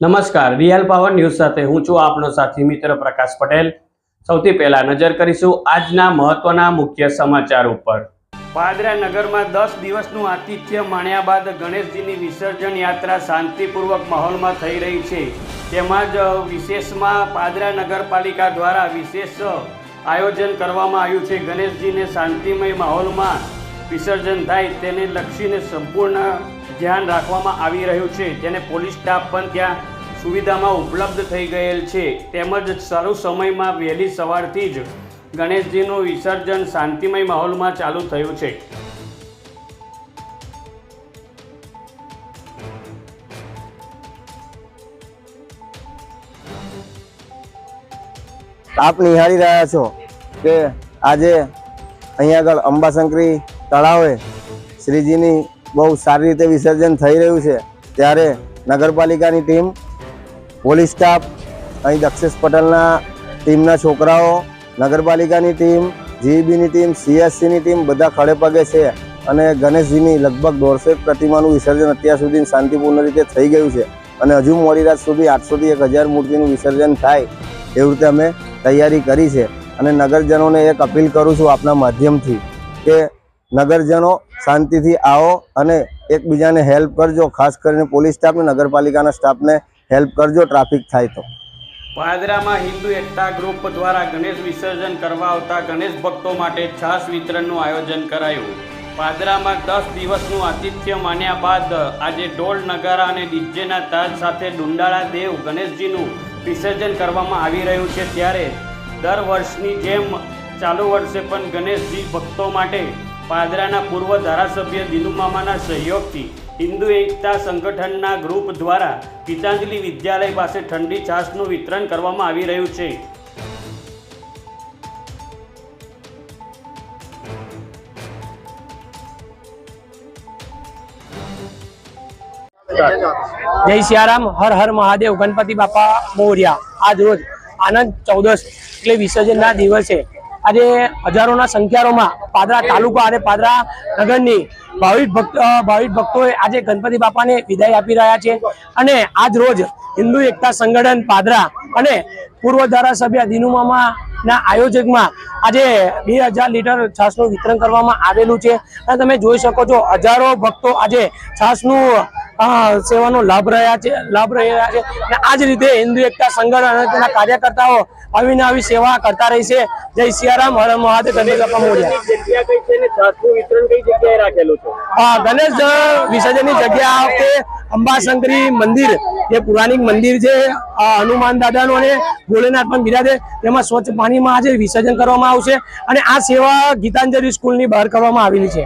નમસ્કાર, real power news સાથે હું છું આપનો સાથી મિત્ર પ્રકાશ પટેલ. સૌથી પહેલા નજર કરીશું આજના મહત્વના મુખ્ય સમાચાર ઉપર. પાદરા નગરમાં દસ દિવસનું આતિથ્ય માણ્યા બાદ ગણેશજીની વિસર્જન યાત્રા શાંતિપૂર્વક માહોલમાં થઈ રહી છે. તેમજ વિશેષમાં પાદરા નગરપાલિકા દ્વારા વિશેષ આયોજન કરવામાં આવ્યું છે. ગણેશજીને શાંતિમય માહોલમાં વિસર્જન થાય તેને લક્ષીને સંપૂર્ણ ધ્યાન રાખવામાં આવી રહ્યું છે. તેને પોલીસ સ્ટાફ પણ ત્યાં સુવિધામાં ઉપલબ્ધ થઈ ગયેલ છે. તેમજ શરૂ સમયમાં વહેલી સવારથી જ ગણેશજીનું વિસર્જન શાંતિમય માહોલમાં ચાલુ થયું છે. આપ નિહાળી રહ્યા છો કે આજે અહીંયા આગળ અંબાશંકરી તળાવે શ્રીજીની બહુ સારી રીતે વિસર્જન થઈ રહ્યું છે. ત્યારે નગરપાલિકાની ટીમ, પોલીસ સ્ટાફ, અહીં દક્ષેશ પટેલના ટીમના છોકરાઓ, નગરપાલિકાની ટીમ, જીઈબીની ટીમ, સીએસસીની ટીમ બધા ખડે પગે છે અને ગણેશજીની લગભગ દોઢસો પ્રતિમાનું વિસર્જન અત્યાર સુધી શાંતિપૂર્ણ રીતે થઈ ગયું છે અને હજુ મોડી રાત સુધી આઠસોથી એક હજાર મૂર્તિનું વિસર્જન થાય એવી રીતે અમે તૈયારી કરી છે. અને નગરજનોને એક અપીલ કરું છું આપના માધ્યમથી કે નગરજનો શાંતિથી આવો અને એકબીજાને હેલ્પ કરજો, ખાસ કરીને પોલીસ સ્ટાફને, નગરપાલિકાના સ્ટાફને હેલ્પ કરજો, ટ્રાફિક થાય તો. પાદરામાં હિન્દુ એકતા ગ્રુપ દ્વારા ગણેશ વિસર્જન કરવા આવતા ગણેશ ભક્તો માટે છાસ વિતરણનું આયોજન કરાયું. પાદરામાં દસ દિવસનું આતિથ્ય માન્યા બાદ આજે ઢોલ, નગારા અને ડીજેના તાજ સાથે ડુંડાળા દેવ ગણેશજીનું વિસર્જન કરવામાં આવી રહ્યું છે. ત્યારે દર વર્ષની જેમ ચાલુ વર્ષે પણ ગણેશજી ભક્તો માટે પાદરાના પૂર્વ ધારાસભ્ય દિનુમામાના સહયોગથી હિન્દુ એકતા સંગઠનના ગ્રુપ દ્વારા ગીતાંજલિ વિદ્યાલય પાસે ઠંડી છાશનું વિતરણ કરવામાં આવી રહ્યું છે. જય સિયારામ, હર હર મહાદેવ, ગણપતિ બાપા મોર્યા. આજ રોજ આનંદ ચૌદસ એટલે વિસર્જનના દિવસે આજે હજારોના સંખ્યાઓમાં પાદરા તાલુકા અને પાદરા નગરની ભાવિક ભક્ત ભાવિક ભક્તોએ આજે ગણપતિ બાપાને વિદાય આપી રહ્યા છે. અને આજ રોજ હિન્દુ એકતા સંગઠન પાદરા અને પૂર્વ ધારાસભ્ય દિનુમામા ના આયોજકમાં આજે બે હજાર લીટર છાસનું વિતરણ કરવામાં આવેલું છે. અને તમે જોઈ શકો છો, હજારો ભક્તો આજે છાસનું સેવાનો લાભ રહ્યા છે લાભ રહ્યા છે. અને આ જ રીતે હિન્દુ એકતા સંગઠન અને તેના કાર્યકર્તાઓ આવીને આવી સેવા કરતા રહી છે. જય સિયારામ હર મહાદેવ ગણેશ બાપા મોર્યા. ગણેશ વિસર્જનની જગ્યા આ વખતે અંબાશંકરી મંદિર. જે પુરાણિક મંદિર છે આ હનુમાન દાદાનું અને ભોલેનાથ પણ બિરાજે તેમાં સ્વચ્છ પાણીમાં આજે વિસર્જન કરવામાં આવશે અને આ સેવા ગીતાંજલિ સ્કૂલની બહાર કરવામાં આવેલી છે.